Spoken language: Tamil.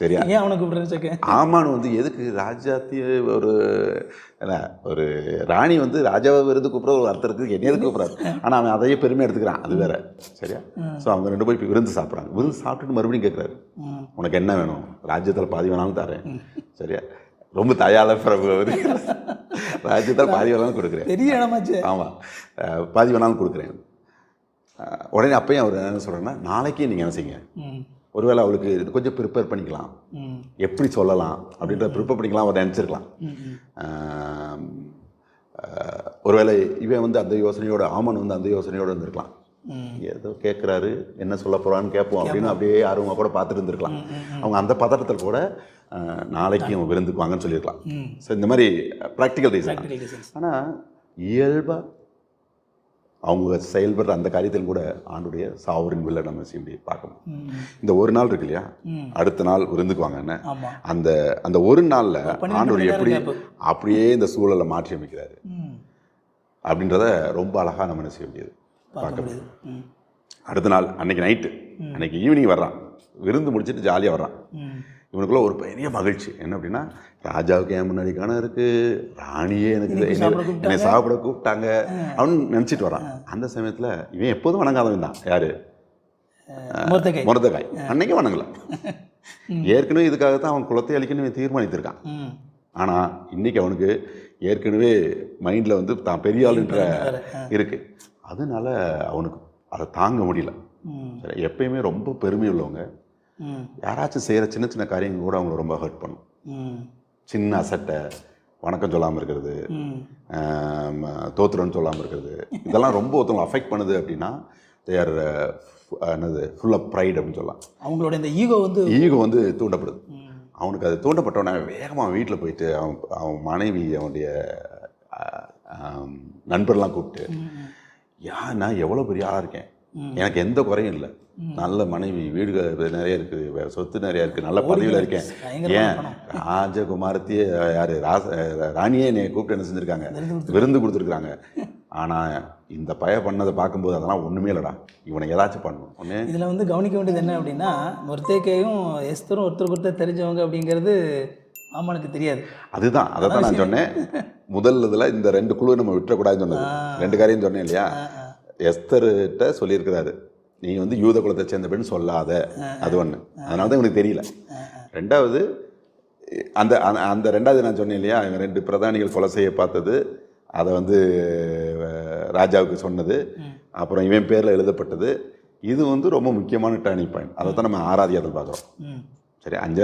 சரியா? ஏன் அவனை கூப்பிடுறேன்னு சொக்க ஆமான்னு வந்து எதுக்கு ராஜாத்திய ஒரு என்ன ஒரு ராணி வந்து ராஜாவை விருது கூப்பிட்ற ஒரு அர்த்தம் இருக்குது என்னைய எதுக்கு கூப்பிட்றாரு? ஆனால் அவன் அதையே பெருமையாக எடுத்துக்கிறான் அது வேற. சரியா? ஸோ அவங்க ரெண்டு போய் விருந்து சாப்பிட்றாங்க. விருந்து சாப்பிட்டுட்டு மறுபடியும் கேட்குறாரு. உனக்கு என்ன வேணும்? ராஜ்யத்தில் பாதி வேணாலும் தரேன். சரியா? ரொம்ப தயால பிரபு அவர். ராஜ்யத்தில் பாதி வேணாலும் கொடுக்குறேன். பெரிய இடமாச்சு. ஆமாம் பாதி வேணாலும் கொடுக்குறேன். உடனே அப்பயும் அவர் என்ன சொல்கிறேன்னா நாளைக்கே நீங்கள் என்ன செய்யுங்க? ஒருவேளை அவளுக்கு இது கொஞ்சம் ப்ரிப்பேர் பண்ணிக்கலாம். எப்படி சொல்லலாம் அப்படின்ற ப்ரிப்பேர் பண்ணிக்கலாம் அவர் நினச்சிருக்கலாம். ஒருவேளை இவன் வந்து அந்த யோசனையோட ஆமன் வந்து அந்த யோசனையோட இருந்திருக்கலாம். ஏதோ கேட்குறாரு என்ன சொல்ல போகிறான்னு கேட்போம் அப்படின்னு அப்படியே ஆர்வமாக கூட பார்த்துட்டு இருந்திருக்கலாம். அவங்க அந்த பதட்டத்தில் கூட நாளைக்கு அவங்க விருந்துக்கு வாங்கன்னு சொல்லியிருக்கலாம். ஸோ இந்த மாதிரி ப்ராக்டிக்கல் ரீசன் ஆனால் இயல்பாக அவங்க செயல்படுற அந்த காரியத்தில் கூட ஆண்டுடைய சாவரின் வில்ல நம்ம இப்படி பார்க்கணும். இந்த ஒரு நாள் இருக்கு இல்லையா? அடுத்த நாள் விருந்துக்கு வாங்கன்னு ஆமாம் அந்த அந்த ஒரு நாளில் நேரம் எப்படி. அப்படியே இந்த சூழலை மாற்றி அமைக்கிறாரு. அப்படின்றத ரொம்ப அழகாக நம்ம என்ன செய்ய முடியுது? பார்க்க முடியுது. அடுத்த நாள் அன்னைக்கு நைட்டு அன்னைக்கு ஈவினிங் வர்றான். விருந்து முடிச்சிட்டு ஜாலியாக வர்றான். இவனுக்குள்ள ஒரு பெரிய மகிழ்ச்சி. என்ன அப்படின்னா ராஜாவுக்கு என் முன்னாடி கணம் இருக்கு ராணியே எனக்கு என்னை- சாப்பிட கூப்பிட்டாங்க. அவனு நினச்சிட்டு வரான் அந்த சமயத்தில் இவன் எப்போதும் வணங்காதவன் தான். யாரு? முரதக்காய் அன்னைக்கே வணங்கல. ஏற்கனவே இதுக்காக தான் அவன் குலத்தை அழிக்கணும் தீர்மானித்திருக்கான். ஆனால் இன்னைக்கு அவனுக்கு ஏற்கனவே மைண்டில் வந்து தான் பெரிய ஆளுன்ற வேற, ஆ. இருக்கு. அதனால அவனுக்கு அதை தாங்க முடியல. சரி எப்பயுமே ரொம்ப பெருமை உள்ளவங்க யாராச்சும் செய்கிற சின்ன சின்ன காரியங்கள் கூட அவங்களை ரொம்ப ஹர்ட் பண்ணும். சின்ன அசட்டை வணக்கம் சொல்லாமல் இருக்கிறது தோத்துறன்னு சொல்லாமல் இருக்கிறது இதெல்லாம் ரொம்ப ஒருத்தவங்க அஃபெக்ட் பண்ணுது அப்படின்னா தேர் என்னது ஃபுல் ஆஃப் ப்ரைட் அப்படின்னு சொல்லலாம். அவங்களோட இந்த ஈகோ வந்து ஈகோ வந்து தூண்டப்படுது. அவனுக்கு அது தூண்டப்பட்டவனே வேகமாக வீட்டில் போயிட்டு அவன் அவன் மனைவி அவனுடைய நண்பர்லாம் கூப்பிட்டு யா நான் எவ்வளோ பெரிய ஆளாக இருக்கேன். எனக்கு எந்த குறையும் இல்லை. நல்ல மனைவி வீடு நிறைய இருக்குது. சொத்து நிறைய இருக்குது. நல்ல பதவியில் இருக்கேன். ஏன். ராஜகுமாரத்தையே யார்? ராச ராணியே என்னை கூப்பிட்டு என்ன செஞ்சுருக்காங்க? விருந்து கொடுத்துருக்குறாங்க. ஆனால் இந்த பய பண்ணதை பார்க்கும்போது அதெல்லாம் ஒன்றுமே இல்லைடா. இவனை ஏதாச்சும் பண்ணணும். ஒன்று இதில் வந்து கவனிக்க வேண்டியது என்ன அப்படின்னா மொர்த்தேக்கையும் எஸ்தரும் ஒருத்தருக்கு ஒருத்தர் தெரிஞ்சவங்க அப்படிங்கிறது ஆமானுக்கு தெரியாது. அதுதான். அதை தான் நான் சொன்னேன். முதல் இதில் இந்த ரெண்டு குழு நம்ம விட்டுறக்கூடாதுன்னு சொன்னது. ரெண்டு காரியம் சொன்னேன் இல்லையா? எஸ்தர்கிட்ட சொல்லியிருக்கிறாரு. நீ வந்து யூத குலத்தை சேர்ந்த பெண் சொல்லாத. அது ஒன்று அதனால தான் இவனுக்கு தெரியல. ரெண்டாவது அந்த அந்த- ரெண்டாவது நான் சொன்னேன் இல்லையா இவன் ரெண்டு பிரதானிகள் கொலை செய்ய பார்த்தது அதை வந்து ராஜாவுக்கு சொன்னது. அப்புறம் இவன் பேரில் எழுதப்பட்டது. இது வந்து ரொம்ப முக்கியமான டேர்னிங் பாயிண்ட் அதை தான் நம்ம ஆராதியாதல் பார்க்குறோம். சரி அஞ்சு